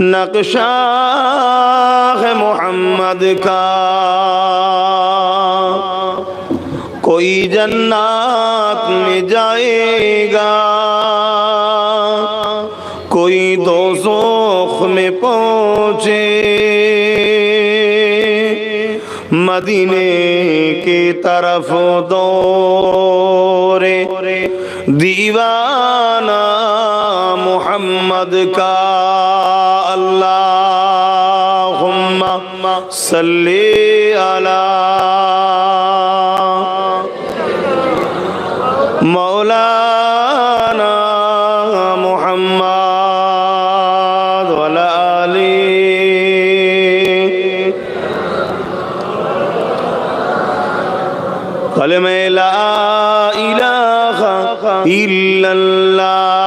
نقشہ ہے محمد کا کوئی جنات میں جائے گا کوئی دوزخ میں پہنچے مدینے کی طرف دورے دیوانہ محمد کا صلی علی مولانا محمد ولا علی کلمہ لا الہ الا اللہ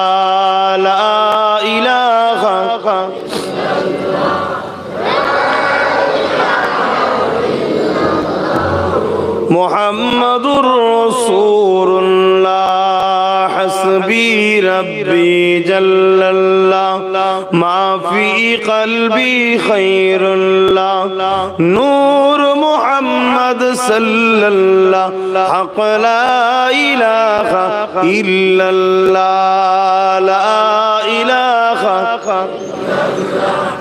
قلبي خير الله نور محمد صلى الله. حق لا إله إلا الله. لا إله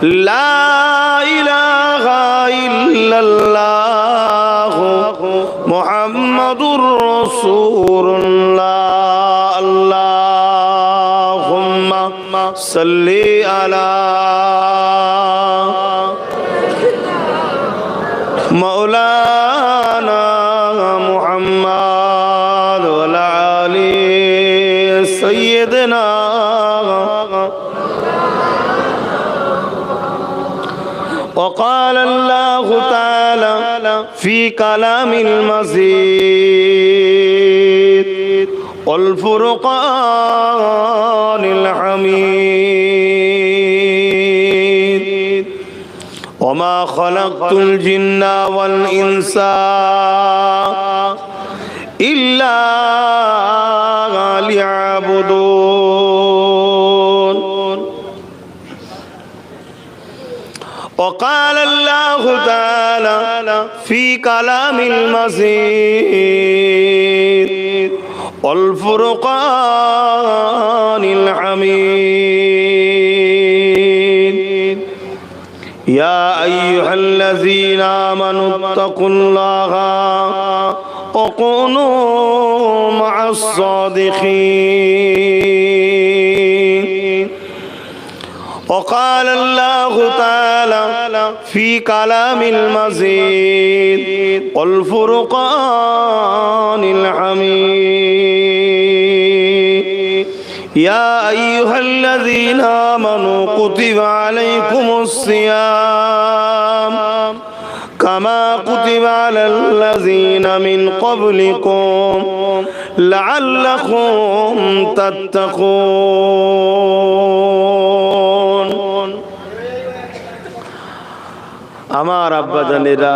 لا إله إلا الله. محمد رسول الله. اللهم صلي مولانا محمد وعلى آل سيدنا وقال الله تعالى في كلام المزيد والفرقان الحميد وما خلقت الجن والإنس إلا ليعبدون وقال الله تعالى في كلام المزيد والفرقان الحميد يا أيها الذين آمنوا اتقوا الله وكونوا مع الصادقين وقال الله تعالى في كلام المزيد والفرقان الحميد يا أيها الذين آمنوا كتب عليكم الصيام كما كتب على الذين من قبلكم لعلكم تتقون আমার আব্বা জানেরা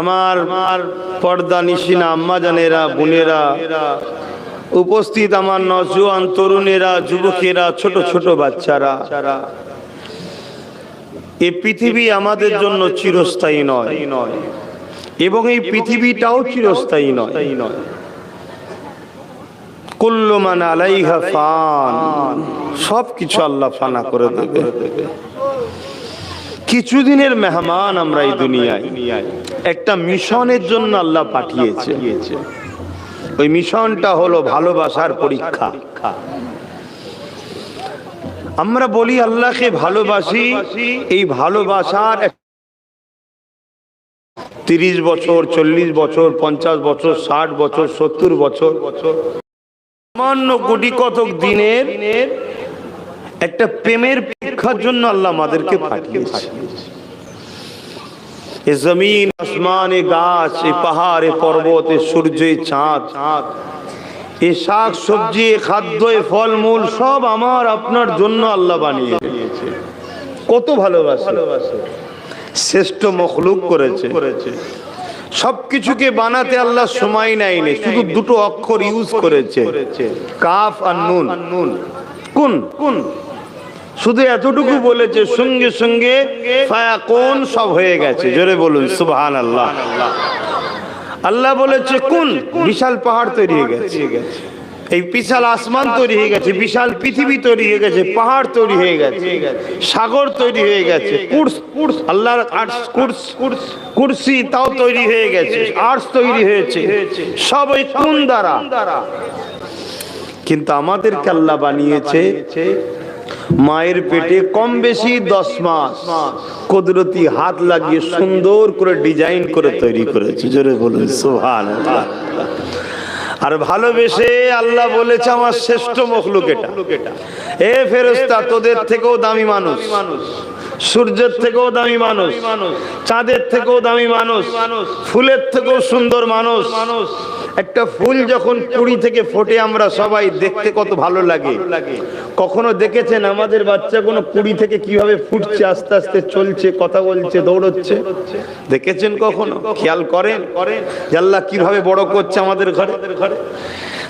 আমার পর্দা নিশিনা আম্মা জানেরা বোনেরা উপস্থিত আমার নজওয়ান তরুণেরা, যুবকেরা, ছোট ছোট বাচ্চারা। এই পৃথিবী আমাদের জন্য চিরস্থায়ী নয়, এবং এই পৃথিবীটাও চিরস্থায়ী নয়। আলাইহা ফান সব কিছু আল্লাহ ফানা করে দেবে। কিছুদিনের মেহমান আমরা এই দুনিয়ায়। একটা মিশনের জন্য আল্লাহ পাঠিয়েছে। ওই মিশনটা হলো ভালোবাসার পরীক্ষা। আমরা বলি, আল্লাহকে ভালোবাসি, এই ভালোবাসার তিরিশ বছর, চল্লিশ বছর, পঞ্চাশ বছর, ষাট বছর, সত্তর বছর। সামান্য কোটি কতক দিনের একটা প্রেমের পরীক্ষার জন্য আল্লাহ আমাদেরকে পাঠিয়েছে। এ জমিন, আসমান গাছ, এ পাহাড় পর্বত, এ সূর্য চাঁদ। এ শাক, সবজি, এ খাদ্য, এ ফলমূল, সব আমার, আপনার জন্য আল্লাহ বানিয়ে দিয়েছে। কত ভালোবাসে। শ্রেষ্ঠ মখলুক করেছে। সবকিছুকে বানাতে আল্লাহ সময় নেয়নি, শুধু দুটো অক্ষর ইউজ করেছে। কাফ আর নুন। নুন কোন কোন? শুধু এতটুকু বলেছে, সঙ্গে সঙ্গে কোন সব হয়ে গেছে। জোরে বলুন সুবহান আল্লাহ আল্লাহ বলেছে, কোন? বিশাল পাহাড় তৈরি হয়ে গেছে। এই বিশাল আসমান তৈরি হয়ে গেছে, বিশাল পৃথিবী তৈরি হয়ে গেছে, পাহাড় তৈরি হয়ে গেছে, সাগর তৈরি হয়ে গেছে আল্লাহর আর্টস কুর্সি তাও তৈরি হয়ে গেছে আর্টস তৈরি হয়েছে, সব ওই কোন দ্বারা। কিন্তু আমাদেরকে আল্লাহ বানিয়েছে মায়ের পেটে কম বেশি দশ মাস। কুদরতি হাত লাগিয়ে সুন্দর করে ডিজাইন করে তৈরি করেছে। জোরে বলুন সোহান আর ভালোবেসে আল্লাহ বলেছে আমার শ্রেষ্ঠ মখলুক এটা। এ ফেরস্তা তোদের থেকেও দামি মানুষ। সূর্যের থেকেও দামি মানুষ। চাঁদের থেকেও দামি মানুষ। ফুলের থেকেও সুন্দর মানুষ। একটা ফুল যখন কুড়ি থেকে ফোটে আমরা সবাই দেখতে কত ভালো লাগে। কখনো দেখেছেন আমাদের বাচ্চা কোনো কুড়ি থেকে কীভাবে ফুটছে আস্তে আস্তে চলছে কথা বলছে দৌড়চ্ছে? দেখেছেন কখনো? খেয়াল করেন? করেন আল্লাহ কীভাবে বড় করছে আমাদের ঘরে? ঘরে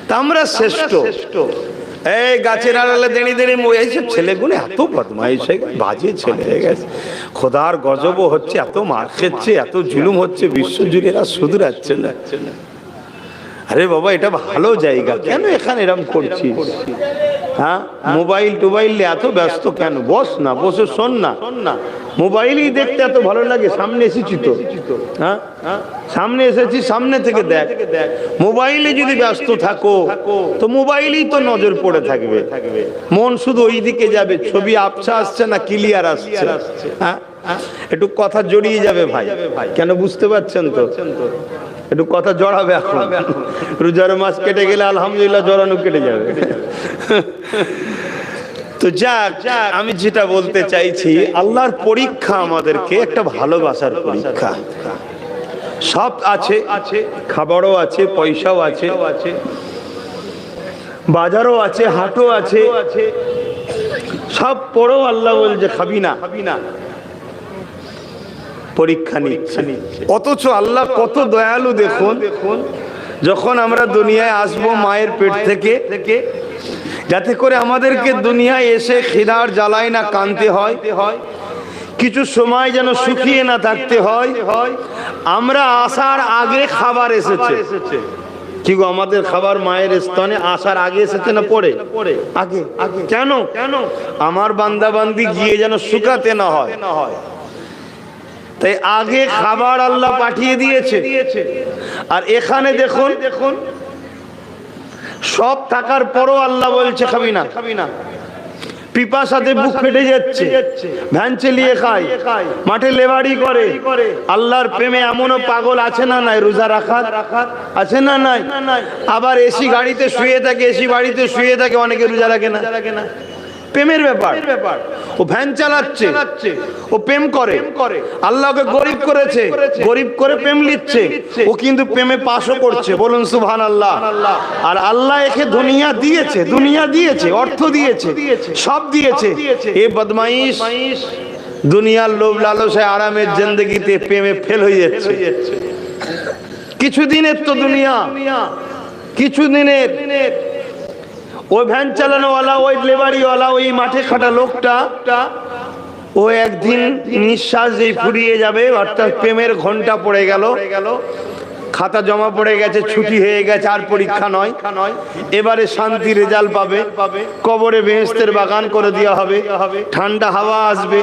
তা আমরা শ্রেষ্ঠ। শ্রেষ্ঠ এই গাছের আড়ালে দেড়ি দেড়ি এইসব ছেলেগুলো এত বদমাইশ হয়ে গেছে, বাজে ছেলে হয়ে গেছে। খোদার গজবও হচ্ছে এত মার খেচ্ছে এত জুলুম হচ্ছে বিশ্বজুড়ে এরা শুধরাচ্ছে না। আরে বাবা, এটা ভালো জায়গা। কেন এখানে এরম করছিস? হ্যাঁ? মোবাইল টোবাইল এত ব্যস্ত কেন? বস না, বসে শোন না। মোবাইলই দেখতে এত ভালো লাগে, সামনে এসেছি তো। হ্যাঁ? সামনে এসেছি, সামনে থেকে দেখ। মোবাইলে যদি ব্যস্ত থাকো, তো মোবাইলেই তো নজর পড়ে থাকবে। মন শুধু ওই দিকে যাবে, ছবি আপসা আসছে না ক্লিয়ার আসছে। হ্যাঁ? একটু কথা জড়িয়ে যাবে ভাই। কেন বুঝতে পারছেন তো? একটু কথা জড়াবে এখন। রোজার মাস কেটে গেলে আলহামদুলিল্লাহ জড়ানো কেটে যাবে। তো যাক, আমি যেটা বলতে চাইছি, আল্লাহর পরীক্ষা আমাদেরকে একটা ভালোবাসার পরীক্ষা। সব আছে, খাবারও আছে, পয়সাও আছে, বাজারও আছে, হাটও আছে। সব পরেও আল্লাহ বলছে খাবি না খাবি না। পরীক্ষা নিচ্ছে। অথচ আল্লাহ কত দয়ালু দেখুন দেখুন। যখন আমরা দুনিয়ায় আসব মায়ের পেট থেকে যাতে করে আমাদেরকে দুনিয়ায় এসে খিদার জ্বালায় না কানতে হয়। কিছু সময় যেন শুকিয়ে না থাকতে হয়। আমরা আসার আগে খাবার এসেছে। কি গো আমাদের খাবার মায়ের স্তনে আসার আগে এসেছে না পরে আগে? আগে। কেন? কেন? আমার বান্দাবান্দি গিয়ে যেন শুকাতে না হয়। না হয়। তাই আগে খাবার আল্লাহ পাঠিয়ে দিয়েছে। আর এখানে দেখুন দেখুন সব থাকার পরও আল্লাহ বলছে খাবি না। খাবি না। পিপাসাতে বুক ফেটে যাচ্ছে ভ্যান চালিয়ে খায় মাঠে লেবাড়ি করে আল্লাহর প্রেমে এমনও পাগল আছে না নাই রোজা রাখার আছে না নাই? আবার এসি গাড়িতে শুয়ে থাকে এসি বাড়িতে শুয়ে থাকে অনেকে রোজা রাখে না। প্রেমের ব্যাপার। ও ভ্যান চালাচ্ছে। ও প্রেম করে। আল্লাহকে গরিব করেছে। গরিব করে প্রেম লিচ্ছে ও কিন্তু প্রেমে পাশও করছে। বলুন সুবহান আল্লাহ আর আল্লাহ একে দুনিয়া দিয়েছে। দুনিয়া দিয়েছে। অর্থ দিয়েছে। সব দিয়েছে। এ বদমাইশ। দুনিয়ার লোভ লালসায় আরামের জিন্দগিতে প্রেমে ফেল হয়ে যাচ্ছে। কিছুদিনের তো দুনিয়া। কিছুদিনের। ওই ভ্যান চালানোওয়ালা ওই লেবারিওয়ালা ওই মাঠে খাটা লোকটা ও একদিন নিঃশ্বাস যে ফুরিয়ে যাবে অর্থাৎ প্রেমের ঘণ্টা পড়ে গেল। খাতা জমা পড়ে গেছে ছুটি হয়ে গেছে আর পরীক্ষা নয়। এবারে শান্তি রেজাল্ট পাবে। কবরে বেহেস্তের বাগান করে দেওয়া হবে। ঠান্ডা হাওয়া আসবে।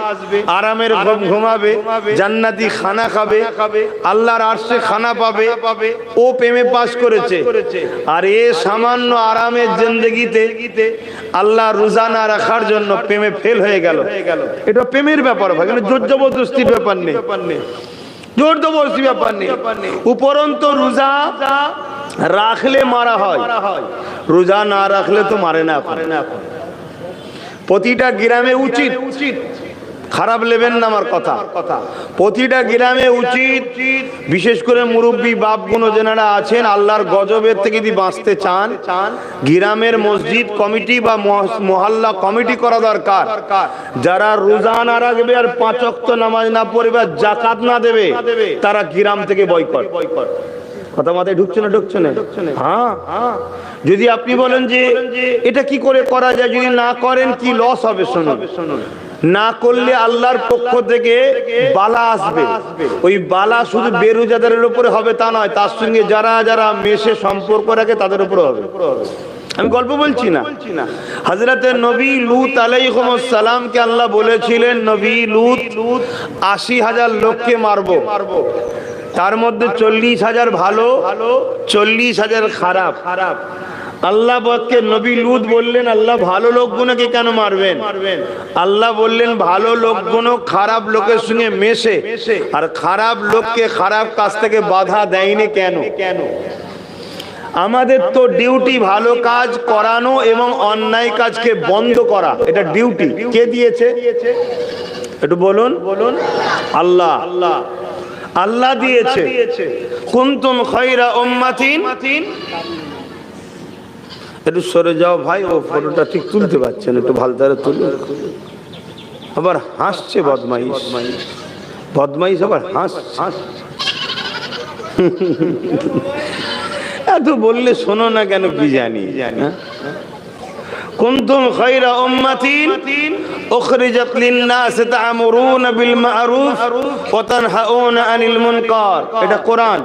আরামের ঘুম ঘুমাবে। জান্নাতি খানা খাবে। আল্লাহর আরশে খানা পাবে। ও প্রেমে পাস করেছে। আর এ সামান্য আরামের জিন্দগিতে আল্লাহ রোজা না রাখার জন্য প্রেমে ফেল হয়ে গেল। এটা প্রেমের ব্যাপার ভাই জোর জবরদস্তির ব্যাপার নেই। জোর বলছি ব্যাপার নেই উপরন্ত রোজা রাখলে মারা হয়। রোজা না রাখলে তো মারে না প্রতিটা গ্রামে উচিত উচিত। খারাপ নেবেন না আমার কথা। প্রতিটা গ্রামে উচিত, বিশেষ করে মুরব্বী বাপগুলো যেনারা আছেন, আল্লাহর গজবের থেকে যদি বাঁচতে চান, গ্রামের মসজিদ কমিটি বা মহ- মহল্লা কমিটি করা দরকার। যারা রোজা না রাখবে আর পাঁচক্ত নামাজ না পড়বে আর জাকাত না দেবে, তারা গ্রাম থেকে বয়কট। কথা মাথায় ঢুকছে না ঢুকছে না? হ্যাঁ। যদি আপনি বলেন যে এটা কি করে করা যায়, যদি না করেন কি লস হবে, শুনুন। না করলে আল্লাহর পক্ষ থেকে বালা আসবে। ওই বালা শুধু বেরোজাদারের উপরে হবে তা নয় তার সঙ্গে যারা যারা মেশে সম্পর্ক রাখে তাদের উপরে হবে। আমি গল্প বলছি না। হজরতে নবী লুত আলাইসালামকে আল্লাহ বলেছিলেন নবী লুত আশি হাজার লোককে মারবো। তার মধ্যে চল্লিশ হাজার ভালো ভালো চল্লিশ হাজার খারাপ। খারাপ। আল্লাহ বককে নবী লুত বললেন আল্লাহ ভালো লোকগুলোকে কেন মারবেন? আল্লাহ বললেন ভালো লোকগুলো খারাপ লোকের সঙ্গে মেশে আর খারাপ লোককে খারাপ কাজ থেকে বাধা দেয়নি কেন? কেন আমাদের তো ডিউটি ভালো কাজ করানো এবং অন্যায় কাজকে বন্ধ করা এটা ডিউটি। কে দিয়েছে? একটু বলুন। বলুন আল্লাহ আল্লাহ আল্লাহ দিয়েছে। কুন্তুম খৈরা উম্মাতিন? একটু সরে যাও ভাই ও ফটোটা ঠিক তুলতে পারছেন একটু ভালো তারা তুলুন আবার হাসছে বদমাইশ বদমাইশ আবার হাস হাস এত বললে শোনো না কেন কি জানি জানি كنتم خير أمة أخرجت للناس تأمرون بالمعروف وتنهون عن المنكر এটা কোরআন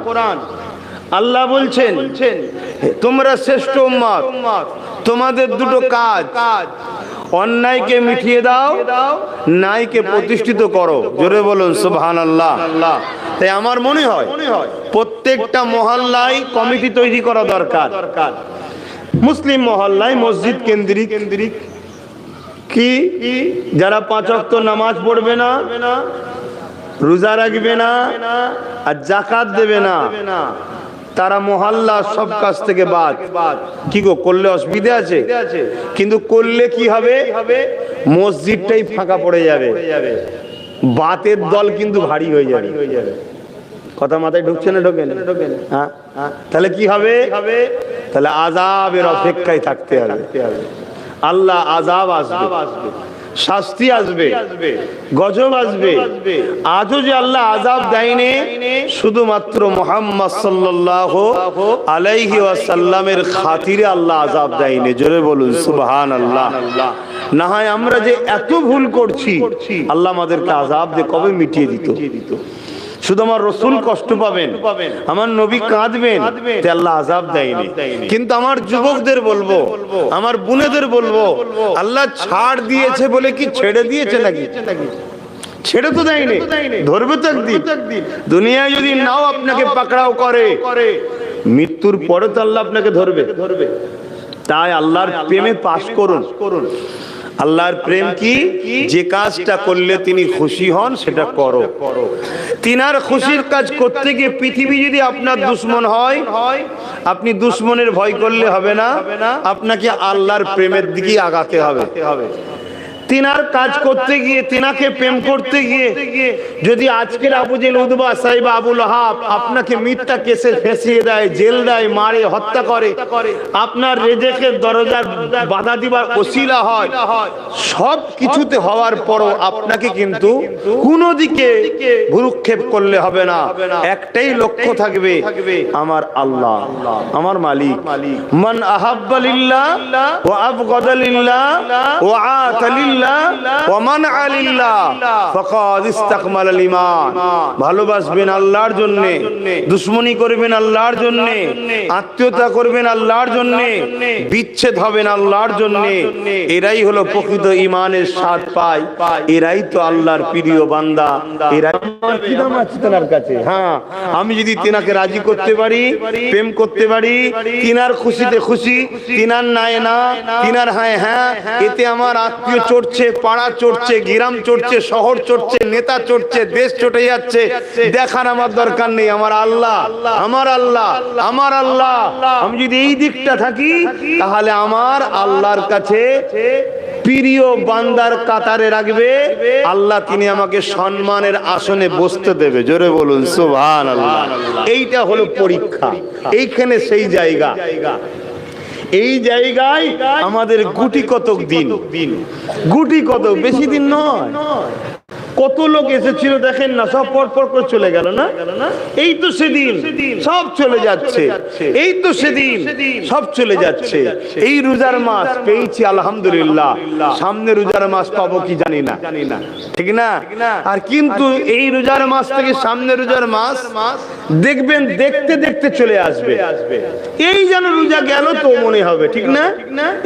আল্লাহ বলছেন তোমরা শ্রেষ্ঠ উম্মত তোমাদের দুটো কাজ অন্যায়কে মিটিয়ে দাও নাইকে প্রতিষ্ঠিত করো। জোরে বলুন সুবহান আল্লাহ তাই আমার মনে হয় প্রত্যেকটা মহল্লায় কমিটি তৈরি করা দরকার। মুসলিম মহল্লায় মসজিদ কেন্দ্রিক। কেন্দ্রিক কি? যারা পাঁচ অক্ত নামাজ পড়বে না রোজা রাখবে না আর জাকাত দেবে না। তারা মহল্লা সব কাজ থেকে বাদ। কি গো, করলে অসুবিধা আছে? কিন্তু করলে কি হবে? মসজিদটাই ফাঁকা পড়ে যাবে। বাতের দল কিন্তু ভারী হয়ে যাবে। কথা মাথায় ঢুকছে না ঢোকে হ্যাঁ? তাহলে কি হবে? তাহলে আজাবের অপেক্ষায় থাকতে হবে। আল্লাহ আজাব আসবে। শাস্তি আসবে, গজব আসবে। আজও যে আল্লাহ আজাব দেয়নি, শুধুমাত্র মোহাম্মদ সাল্লাহ আলাইহি ওয়াসাল্লামের খাতিরে আল্লাহ আজাব দেয়নি। জোরে বলুন সুবহান আল্লাহ না হয় আমরা যে এত ভুল করছি, আল্লাহ আমাদেরকে আজাব দিয়ে কবে মিটিয়ে দিত? শুধু আমার রসুল কষ্ট পাবেন আমার নবী কাঁদবেন আল্লাহ আজাব দেয়নি। কিন্তু আমার যুবকদের বলব আমার বুনেদের বলব আল্লাহ ছাড় দিয়েছে বলে কি ছেড়ে দিয়েছে নাকি? ছেড়ে তো দেয়নি। ধরবে তো একদিন। দুনিয়ায় যদি নাও আপনাকে পাকড়াও করে মৃত্যুর পরে তো আল্লাহ আপনাকে ধরবে। ধরবে তাই আল্লাহর প্রেমে পাশ করুন। করুন। আল্লাহর প্রেম কি? যে কাজটা করলে তিনি খুশি হন, সেটা করো। তিনার খুশির কাজ করতে গিয়ে পৃথিবী যদি আপনার দুশ্মন হয়, আপনি দুশ্মনের ভয় করলে হবে না। আপনাকে আল্লাহর প্রেমের দিকে আগাতে হবে। তিনার কাজ করতে গিয়ে, তিনাকে প্রেম করতে গিয়ে, যদি আজকের আবু জেল উদ্বা সাহেব আবুল হাব আপনাকে মিথ্যা কেসে ফেসিয়ে দেয়, জেল দেয়, মারে, হত্যা করে, আপনার রেজেকের দরজার বাধা দিবার ওসিলা হয়, সব কিছুতে হওয়ার পরও আপনাকে কিন্তু কোনো দিকে ভুরুক্ষেপ করলে হবে না। একটাই লক্ষ্য থাকবে, আমার আল্লাহ, আমার মালিক। মান আহাব্বালিল্লাহ ও আবগদালিল্লাহ ও আতালিল্লাহ ভালোবাসবেন আল্লাহর জন্য, দুশ্মনী করবেন আল্লাহর জন্য, আত্মীয়তা করবেন আল্লাহর জন্য, বিচ্ছেদ হবেন আল্লাহর জন্য। এরাই হলো প্রকৃত স্বাদ পায়। এরাই তো আল্লাহর প্রিয় বান্দা। হ্যাঁ আমি যদি তেনাকে রাজি করতে পারি, প্রেম করতে পারি, তিনার খুশিতে খুশি, তিনার নাই না, তিনার হ্যাঁ হ্যাঁ এতে আমার আত্মীয় চড়ছে, পাড়া চড়ছে, গ্রাম চড়ছে, শহর চড়ছে, নেতা চড়ছে, দেশ চটে যাচ্ছে। দেখার আমার দরকার নেই, আমার আল্লাহ আমার আল্লাহ আমার আল্লাহ। আমি যদি এই দিকটা থাকি, তাহলে আমার আল্লাহর কাছে প্রিয় বান্দার কাতারে রাখবে। আল্লাহ তিনি আমাকে সম্মানের আসনে বসতে দেবে। জোরে বলুন সুবহান আল্লাহ এইটা হলো পরীক্ষা। এইখানে সেই জায়গা। এই জায়গায় আমাদের গুটি কতক দিন? গুটি কতক? বেশি দিন নয়। কত লোক এসেছিল দেখেন না, সব পর পর করে চলে গেল না? এই তো সেদিন, সব চলে যাচ্ছে। এই তো সেদিন, সব চলে যাচ্ছে। এই রোজার মাস পেয়েছি আলহামদুলিল্লাহ। সামনে রোজার মাস পাবো কি জানি না। ঠিক না? আর কিন্তু এই রোজার মাস থেকে সামনে রোজার মাস দেখবেন, দেখতে দেখতে চলে আসবে। এই যেন রোজা গেল তো মনে হবে, ঠিক না?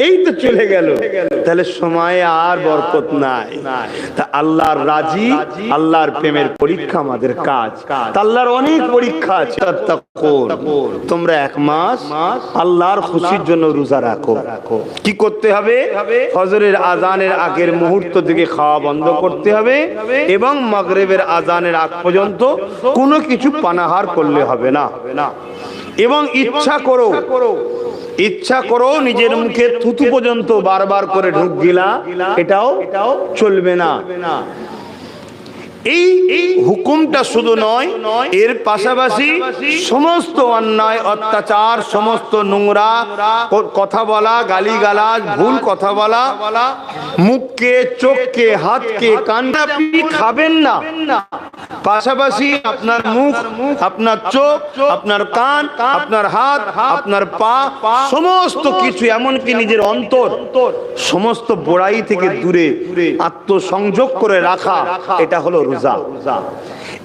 এই তো চলে গেল। তাহলে সময় আর বরকত নাই। তা আল্লাহর রাজি আল্লাহর প্রেমের পরীক্ষা আমাদের কাজ। আল্লাহর অনেক পরীক্ষা আছে। তোমরা এক মাস আল্লাহর খুশির জন্য রোজা রাখো। কি করতে হবে? ফজরের আজানের আগের মুহূর্ত থেকে খাওয়া বন্ধ করতে হবে এবং মাগরেবের আজানের আগ পর্যন্ত কোনো কিছু পানাহার করলে হবে না। এবং ইচ্ছা করো ইচ্ছা করো নিজের মুখে থুতু পর্যন্ত বারবার করে ঢুক গিলা, এটাও চলবে না। এই হুকুমটা শুধু নয়, এর পাশাপাশি সমস্ত অন্যায়, অত্যাচার, সমস্ত নোংরা কথা বলা, গালিগালাজ, ভুল কথা বলা, মুখকে, চোখকে, হাতকে কানটা খাবেন না। পাশাপাশি আপনার মুখ, আপনার চোখ, আপনার কান, আপনার হাত, আপনার পা, সমস্ত কিছু, এমনকি নিজের অন্তর, সমস্ত বড়াই থেকে দূরে আত্মসংযোগ করে রাখা, এটা হলো রোজা।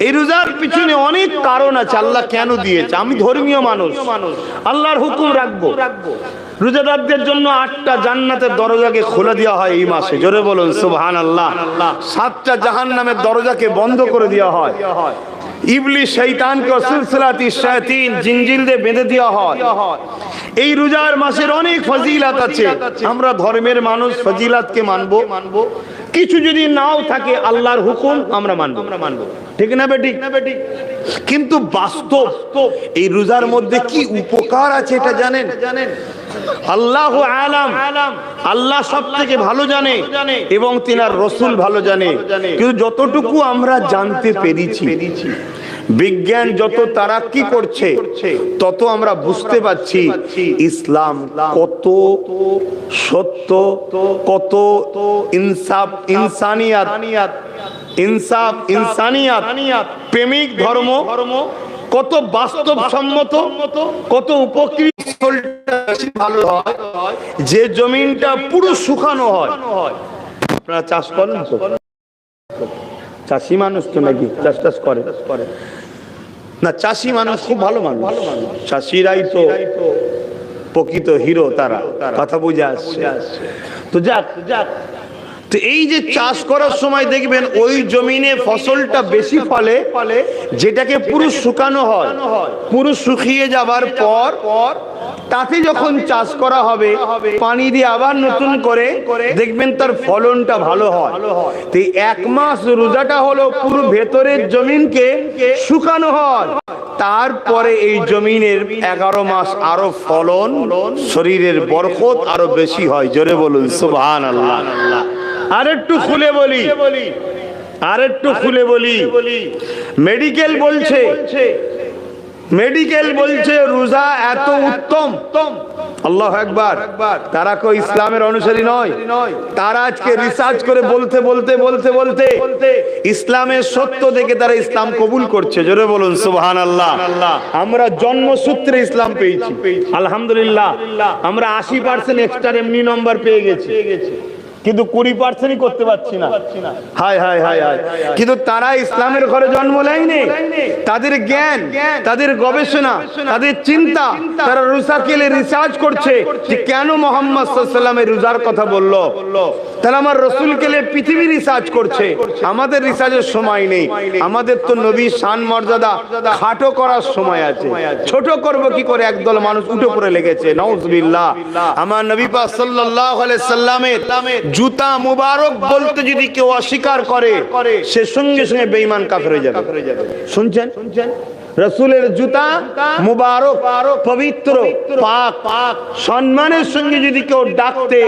এই রোজার পিছনে অনেক কারণ আছে, আল্লাহ কেন দিয়েছে? আমি ধর্মীয় মানুষ। আল্লাহর হুকুম রাখব। রোজাদারদের জন্য আটটা জান্নাতের দরজাকে খুলে দেওয়া হয় এই মাসে। জোরে বলুন সুবহান আল্লাহ সাতটা জাহান নামের দরজাকে বন্ধ করে দেওয়া হয়। ইবলি শৈতানকে সিলসিলাতি শায়াতিন জিনজিল বেঁধে দেওয়া হয়। এই রোজার মাসের অনেক ফজিলাত আছে। আমরা ধর্মের মানুষ, ফজিলাতকে মানবো মানবো। কিছু যদি নাও থাকে আল্লাহর হুকুম আমরা মানব। আমরা মানব। ঠিক না বেটি? না বেটি? কিন্তু বাস্তব এই রোজার মধ্যে কি উপকার আছে এটা জানেন? জানেন? আল্লাহ আলাম। আল্লাহ সব থেকে ভালো জানে এবং তিনার রসুল ভালো জানে। কিন্তু যতটুকু আমরা জানতে পেরেছি। বিজ্ঞান যত তারা কি করছে তত আমরা বুঝতে পারছি ইসলাম কত সত্য কত ইনসাফ ইনসানিয়াত ইনসাফ ইনসানিয়াত প্রেমিক ধর্ম ধর্ম কত বাস্তব সম্মত কত উপকৃত ভালো হয় যে জমিনটা পুরো শুকানো হয়। আপনারা চাষ করেন চাষি মানুষ তো নাকি চাষ টাস করে? না চাষি মানুষ খুব ভালো মানুষ। চাষিরাই তো প্রকৃত হিরো তারা। কথা বুঝে আসছে। তো যাক যাক। তো এই যে চাষ করার সময় দেখবেন ওই জমিনে ফসলটা বেশি ফলে যেটাকে পুরো শুকানো হয় পুরো শুকিয়ে যাবার পর তাতে যখন চাষ করা হবে, পানি দিয়ে আবার নতুন করে দেখবেন তার ফলনটা ভালো হয়। তো এক মাস রোজাটা হলো পুরো ভেতরের জমিনকে শুকানো হয়। তারপরে এই জমিনের এগারো মাস আরও ফলন, শরীরের বরকত আরও বেশি হয়। জোরে বলুন সুবহান আল্লাহ আর একটু খুলে বলি। আর একটু খুলে বলি। মেডিকেল বলছে। মেডিকেল বলছে রোজা এত উত্তম। আল্লাহ একবার তারা কো ইসলামের অনুসারী নয়? তারা আজকে রিসার্চ করে বলতে বলতে বলতে বলতে ইসলামের সত্য দেখে তারা ইসলাম কবুল করছে। জোরে বলুন সুবহান আল্লাহ আমরা জন্মসূত্রে ইসলাম পেয়েছি। আলহামদুলিল্লাহ। আমরা আশি পার্সেন্ট এক্সট্রা এমনি নম্বর পেয়ে গেছি। কিন্তু কুড়ি পার্সেন্টই করতে পারছি না। হায় হায় হায় হায়। কিন্তু তারা ইসলামের ঘরে জন্ম নেয়নি। তাদের জ্ঞান, তাদের গবেষণা, তাদের চিন্তা, তারা রুসাকেলে রিসার্চ করছে যে কেন মোহাম্মদ সাল্লামের রোজার কথা বলল। তাহলে আমার রসুল কেলে পৃথিবী রিসার্চ করছে। আমাদের রিসার্চের সময় নেই। আমাদের তো নবী শান মর্যাদা খাটো করার সময় আছে। ছোট করব কি করে? একদল মানুষ উঠে পড়ে লেগেছে। নওজবিল্লাহ আমার নবী পাক সাল্লাল্লাহু আলাইহি সাল্লামের জুতা মুবারক বলতে যদি কেউ অস্বীকার করে সে সঙ্গে সঙ্গে বেঈমান কাফের হয়ে যাবে। শুনছেন? রসুলের জুতা মুবারক পবিত্র পাক পাক। সম্মানের সঙ্গে যদি কেউ ডাকতে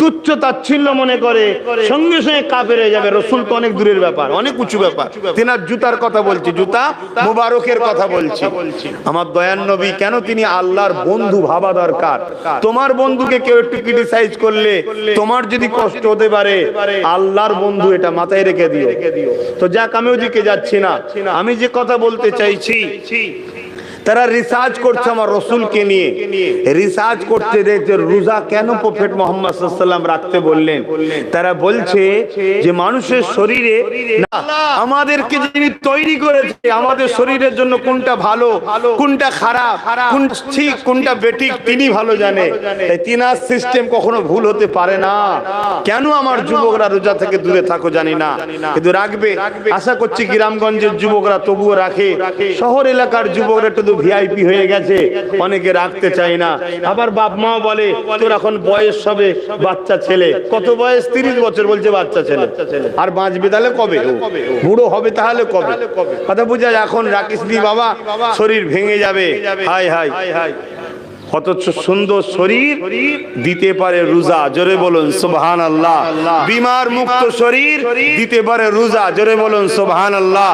তুচ্ছ তাচ্ছিল্য মনে করে সঙ্গে সঙ্গে কাপের যাবে। রসুল তো অনেক দূরের ব্যাপার অনেক উঁচু ব্যাপার। তিনার জুতার কথা বলছি জুতা মুবারকের কথা বলছি। আমার দয়ান নবী কেন তিনি আল্লাহর বন্ধু ভাবা দরকার? তোমার বন্ধুকে কেউ একটু ক্রিটিসাইজ করলে তোমার যদি কষ্ট হতে পারে আল্লাহর বন্ধু এটা মাথায় রেখে দিও। তো যাক আমি ওদিকে যাচ্ছি না। আমি যে কথা বলতে চাইছি sim, sim. তারা রিসার্চ করছে আমার রসুলকে নিয়ে। রিসার্চ করতে দেখছে রোজা কেন প্রফেট মোহাম্মদ সাল্লাম রাখতে বললেন? তারা বলছে যে মানুষের শরীরে আমাদেরকে যিনি তৈরি করেছে, আমাদের শরীরের জন্য কোনটা ভালো, কোনটা খারাপ কোন ঠিক, কোনটা বেঠিক, তিনি ভালো জানে। তাই তিনার সিস্টেম কখনো ভুল হতে পারে না। কেন আমার যুবকরা রোজা থেকে দূরে থাকো জানি না। কিন্তু রাখবে। আশা করছি গ্রামগঞ্জের যুবকরা তবুও রাখে। শহর এলাকার যুবকরা একটু ভিআইপি হয়ে গেছে। অনেকে রাখতে চায় না। আবার বাপ মাও বলে, তোর এখন বয়স হবে বাচ্চা ছেলে। কত বয়স? তিরিশ বছর বলছে বাচ্চা ছেলে। আর বাঁচবে তাহলে কবে? বুড়ো হবে তাহলে কবে? কথা বুঝা, এখন রাখিস নি বাবা, শরীর ভেঙে যাবে। হাই হাই। অথচ সুন্দর শরীর দিতে পারে রোজা। জোরে বলুন সুবহান আল্লাহ বিমার মুক্ত শরীর দিতে পারে রোজা। জোরে বলুন সুবহান আল্লাহ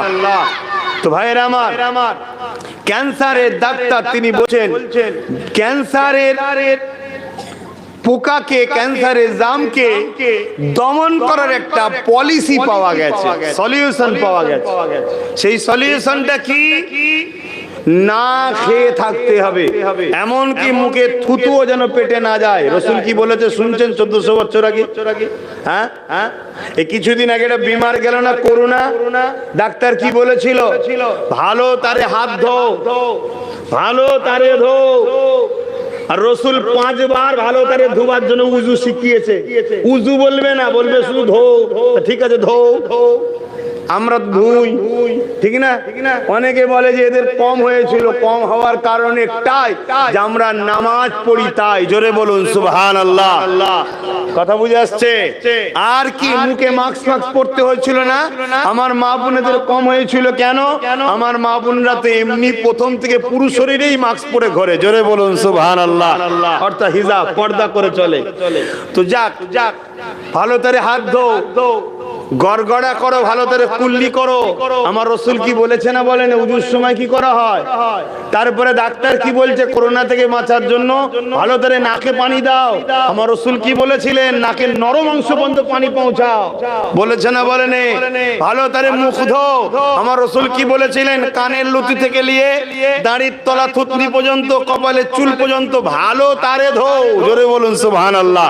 তো ভাইয়ের আমার ক্যান্সারের ডাক্তার তিনি বলছেন ক্যান্সারের পোকাকে ক্যান্সারের জামকে দমন করার একটা পলিসি পাওয়া গেছে সলিউশন পাওয়া গেছে। সেই সলিউশনটা কি? না খেয়ে থাকতে হবে। এমন কি মুখে থুতুও যেন পেটে না যায়। রসুল কি বলেছে শুনছেন চোদ্দশো বছর আগে? হ্যাঁ? হ্যাঁ? এই কিছুদিন আগে একটা বিমার গেল না করোনা ডাক্তার কি বলেছিল? ভালো তারে হাত ধো। ভালো তারে ধো। আর রসুল পাঁচবার ভালো তারে ধোবার জন্য উজু শিখিয়েছে। উজু বলবে না বলবে শুধু ধো। ঠিক আছে ধো। ধো। আমরা ধুই ঠিক না? অনেকে বলে যে এদের কম হয়েছিল, কম হওয়ার কারণে তাই যে আমরা নামাজ পড়ি তাই। জোরে বলুন সুবহান আল্লাহ কথা বুঝে আসছে? আর কি, মুখে মাস্ক মাস্ক পড়তে হয়েছিল না? আমার মা বোনেদের কম হয়েছিল কেন? আমার মা বোনরা তো এমনি প্রথম থেকে পুরো শরীরেই মাস্ক পরে ঘরে। জোরে বলুন সুবহান আল্লাহ অর্থাৎ হিজাব, পর্দা করে চলে। তো যাক যাক ভালো তারে হাত ধো। গড়গড়া করো, ভালো করে কুল্লি করো। আমার রসুল কি বলেছে না বলেন? উজুর সময় কি করা হয়? তারপরে ডাক্তার কি বলছে করোনা থেকে বাঁচার জন্য? ভালো করে নাকে পানি দাও। আমার রসুল কি বলেছিলেন? নাকের নরম অংশ পর্যন্ত পানি পৌঁছাও। বলেছে না বলেন? ভালো তারে মুখ ধো। আমার রসুল কি বলেছিলেন? কানের লুতি থেকে নিয়ে দাড়ির তলা থুতনি পর্যন্ত কপালে চুল পর্যন্ত ভালো তারে ধো। জোরে বলুন সুবহান আল্লাহ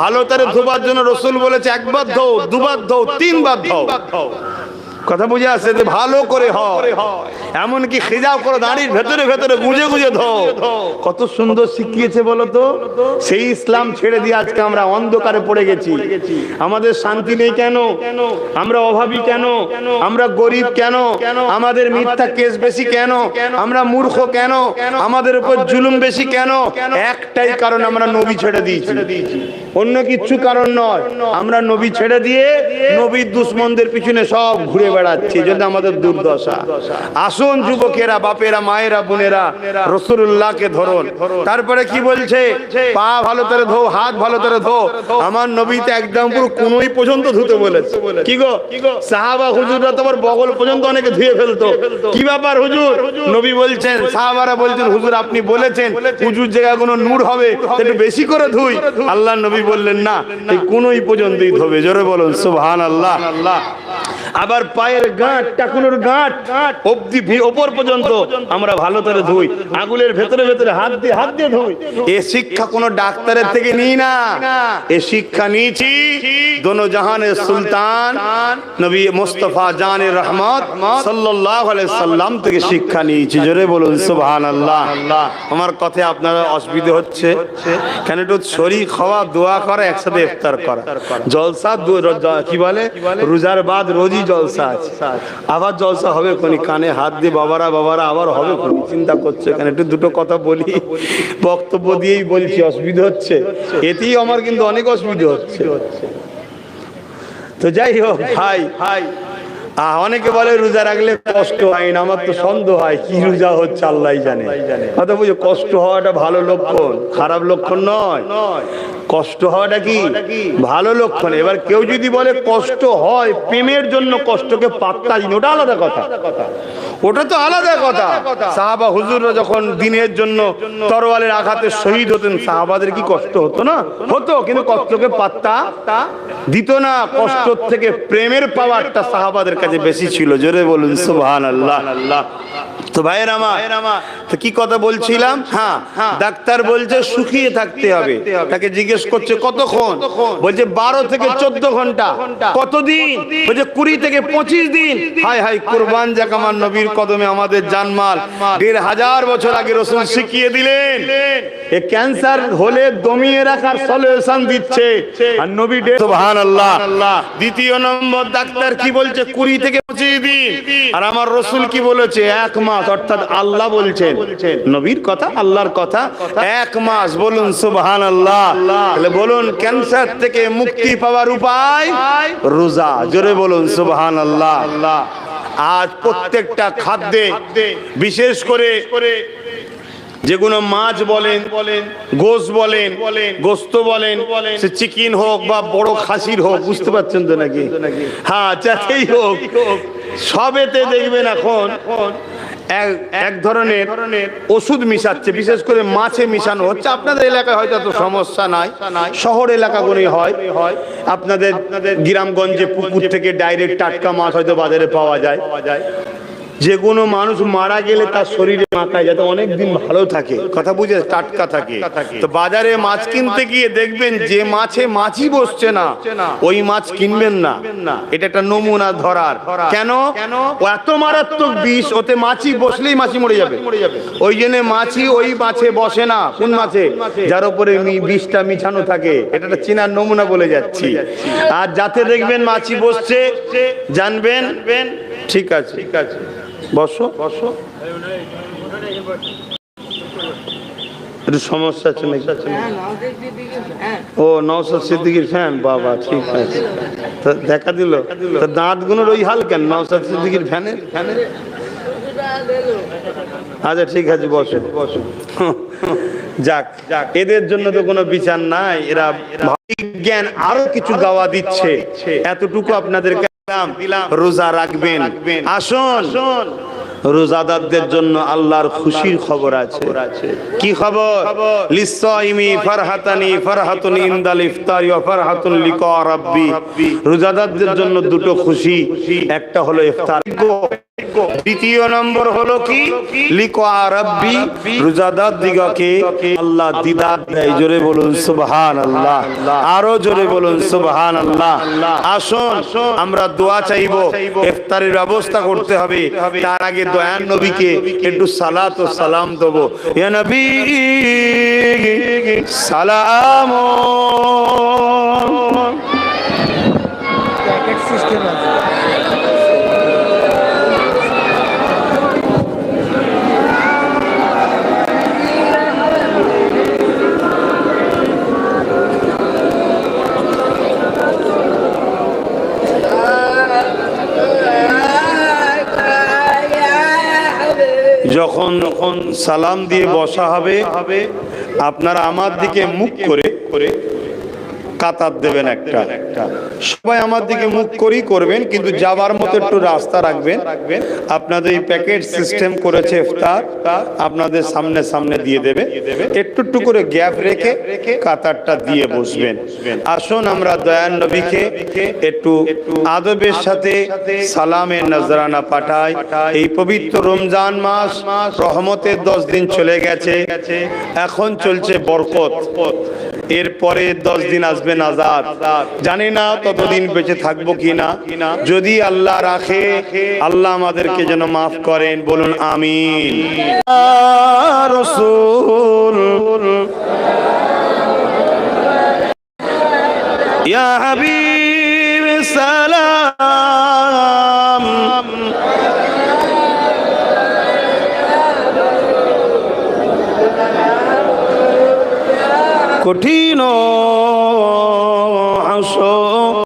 ভালো তারে ধোবার জন্য রসুল বলেছে, একবার ধো, দুবার ধো তিনবার ধো কথা বুঝে আসছে যে ভালো করে হয়। এমনকি খিজাব করে দাঁড়ির ভেতরে ভেতরে গুঁজে গুঁজে ধো। কত সুন্দর শিখিয়েছে বলো তো সেই ইসলাম ছেড়ে দিয়ে আজকে আমরা অন্ধকারে পড়ে গেছি। আমাদের শান্তি নেই কেন? আমরা অভাবী কেন? আমরা গরিব কেন? আমাদের মিথ্যা কেস বেশি কেন? আমরা মূর্খ কেন? আমাদের উপর জুলুম বেশি কেন? একটাই কারণ আমরা নবী ছেড়ে দিয়েছি। অন্য কিচ্ছু কারণ নয়। আমরা নবী ছেড়ে দিয়ে নবীর দুশ্মনদের পিছনে সব ঘুরে বেড়াচ্ছি, যদি আমাদের দুর্দশা। আসুন যুবকেরা, বাপেরা, মায়েরা, বোনেরা রসুল্লাহকে ধরুন। তারপরে কি বলছে? পা ভালো করে ধো, হাত ভালো করে ধো। আমার নবীতে একদম পুরো কোনোই পর্যন্ত ধুতে বলেছে। কি গো? সাহাবা হুজুররা তোমার বগল পর্যন্ত অনেকে ধুয়ে ফেলতো। কি ব্যাপার হুজুর? নবী বলছেন, সাহাবারা বলছেন, হুজুর, আপনি বলেছেন হুজুর জায়গাগুলো নূর হবে একটু বেশি করে ধুই। আল্লাহ নবী বললেন, না, এই কোনোই পর্যন্তই ধোবে। জোরে বলুন সুবহান আল্লাহ আবার পায়ের গাঁট টাকুনোর গাঁট। অব্দি ওপর পর্যন্ত আমরা ভালো করে ধুই। আগুলের ভেতরে ভেতরে হাত দিয়ে হাত দিয়ে ধুই। এ শিক্ষা কোন ডাক্তারের থেকে নিই না। এ শিক্ষা নিয়েছি দোনো জাহানের সুলতান নবী মুস্তফা জানের রহমত সাল্লাম থেকে শিক্ষা নিয়েছি। জোরে বলুন, সুবহানাল্লাহ। আমার কথায় আপনার অসুবিধা হচ্ছে? কেন একটু শরীর খাওয়া দোয়া করা, একসাথে ইফতার করা। জলসা কি বলে? রোজার বাদ রোজই জলসা। আছে আবার জলসা হবে কোনি? কানে হাত দিয়ে, বাবারা বাবারা, আবার হবে কোনি? চিন্তা করছে এখানে। একটু দুটো কথা বলি। বক্তব্য দিয়েই বলছি, অসুবিধা হচ্ছে। এতেই আমার কিন্তু অনেক অসুবিধা হচ্ছে। তো যাই হোক ভাই ভাই। অনেকে বলে রোজা রাখলে কষ্ট হয় না, আমার তো সন্দেহ হয়, কি রোজা হচ্ছে আল্লাহ জানে। কথা বুঝো কষ্ট হওয়াটা ভালো লক্ষণ, খারাপ লক্ষণ নয়। কষ্ট হওয়াটা কি? ভালো লক্ষণ। এবার কেউ যদি বলে কষ্ট হয়, প্রেমের জন্য কষ্টকে পাত্তা দিন, ওটা আলাদা কথা। ওটা তো আলাদা কথা। সাহাবা হুজুররা যখন দিনের জন্য তরোয়ালের আঘাতে শহীদ হতেন, সাহাবাদের কি কষ্ট হতো না? হতো, কিন্তু কষ্টকে পাত্তা দিত না। কষ্ট থেকে প্রেমের পাওয়ারটা সাহাবাদের কাছে বেশি ছিল। জোরে বলুন সুবহান আল্লাহ আল্লাহ তো ভাইয়ের আমার তো কি কথা বলছিলাম? হ্যাঁ ডাক্তার বলছে শুকিয়ে থাকতে হবে। তাকে জিজ্ঞেস করছে কতক্ষণ? বলছে বারো থেকে চোদ্দ ঘণ্টা। কতদিন? বলছে কুড়ি থেকে পঁচিশ দিন। হাই হাই কুরবান যাক আমার নবীর কদমে আমাদের জানমাল। দেড় হাজার বছর আগে রসুল শিখিয়ে দিলেন। এ ক্যান্সার হলে দমিয়ে রাখার সলিউশন দিচ্ছে। আর নবী সুবহানাল্লাহ। দ্বিতীয় নম্বর ডাক্তার কি বলছে? কুড়ি থেকে পঁচিশ দিন। আর আমার রসুল কি বলেছে? এক মাস। অর্থাৎ আল্লাহ বলছেন, নবীর কথা, আল্লাহর কথা, এক মাস বলুন সুবহান আল্লাহ তাহলে বলুন, ক্যান্সার থেকে মুক্তি পাওয়ার উপায়, রোজা। জোরে বলুন সুবহান আল্লাহ আজ প্রত্যেকটা খাদ্যে, বিশেষ করে যেগুলো মাছ বলেন বলেন গোস বলেন, গোস্ত বলেন, সে চিকেন হোক বা বড় খাসির হোক, বুঝতে পারছেন তো নাকি? হ্যাঁ যাতেই হোক, সবেতে দেখবেন এখন এক ধরনের ওষুধ মিশাচ্ছে, বিশেষ করে মাছে মিশানো হচ্ছে। আপনাদের এলাকায় হয়তো এত সমস্যা নাই, শহর এলাকাগুলি হয়। আপনাদের গ্রামগঞ্জে পুকুর থেকে ডাইরেক্ট টাটকা মাছ হয়তো বাজারে পাওয়া যায়। যে কোনো মানুষ মারা গেলে তার শরীরে মাথায় যাতে অনেক দিন ভালো থাকে। কথা বুঝে টাটকা থাকে। তো বাজারে মাছ কিনতে গিয়ে দেখবেন যে মাছে মাছই বসছে না। ওই মাছ কিনবেন না। এটা একটা নমুনা ধরার। কেন? ও এত মারাত্মক বিষ ওতে মাছি বসলেই মাছি মরে যাবে। ওই জন্য মাছি ওই মাছে বসে না। কোন মাছে? যার উপরে বিষটা মিছানো থাকে। এটা একটা চেনার নমুনা বলে যাচ্ছি। আর যাতে দেখবেন মাছি বসছে জানবেন? ঠিক আছে ঠিক আছে। বসো। বসো সমস্যা আছে ও নওসাদ সিদ্দিকির ফ্যান বাবা, ঠিক আছে। দেখা দিল? তা দাঁতগুলোর ওই হাল কেন? নওসাদ সিদ্দিকির ফ্যানের ফ্যানের আচ্ছা ঠিক আছে, বসো। বসো যাক যাক এদের জন্য তো কোনো বিচার নাই। এরা জ্ঞান আরও কিছু গাওয়া দিচ্ছে। এতটুকু আপনাদেরকে রোজা রাখবেন। আসুন। রোজাদারদের জন্য আল্লাহর খুশির খবর আছে। কি খবর? লিসাইমি ফারহাতানি ফারহাতুন ইনদাল ইফতারি ওয়া ফারহাতুন লিকা রাব্বি রোজাদারদের জন্য দুটো খুশি। একটা হলো ইফতার। দ্বিতীয় নম্বর হলো কি? লিকা রাব্বি রোজাদার দিগকে আল্লাহ দিদার দেয়। জোরে বলুন, সুবহানাল্লাহ। আরও জোরে বলুন, সুবহানাল্লাহ। আসুন, আমরা দোয়া চাইব, ইফতারের ব্যবস্থা করতে হবে। তার আগে দয়ান নবীকে একটু সালাত ও সালাম দেবো। ইয়া নবী, সালাম যখন সালাম দিয়ে বসা হবে আপনারা আমার দিকে মুখ করে করে কাতার দেবেন একটা। সবাই আমার দিকে মুখ করেই করবেন, কিন্তু যাবার মতো একটু রাস্তা রাখবেন। আপনাদের এই প্যাকেট সিস্টেম করেছে ইফতার, আপনাদের সামনে সামনে দিয়ে দেবে। একটু একটু করে গ্যাপ রেখে কাতারটা দিয়ে বসবেন। আসুন আমরা দয়ান নবীকে একটু আদবের সাথে সালামের নজরানা পাঠাই। এই পবিত্র রমজান মাস রহমতের দশ দিন চলে গেছে। এখন চলছে বরকত। এরপরে দশ দিন আসবে নাজাদ জানি না ততদিন বেঁচে থাকব কিনা। যদি আল্লাহ রাখে, আল্লাহ আমাদেরকে যেন মাফ করেন, বলুন সালাম। কঠিন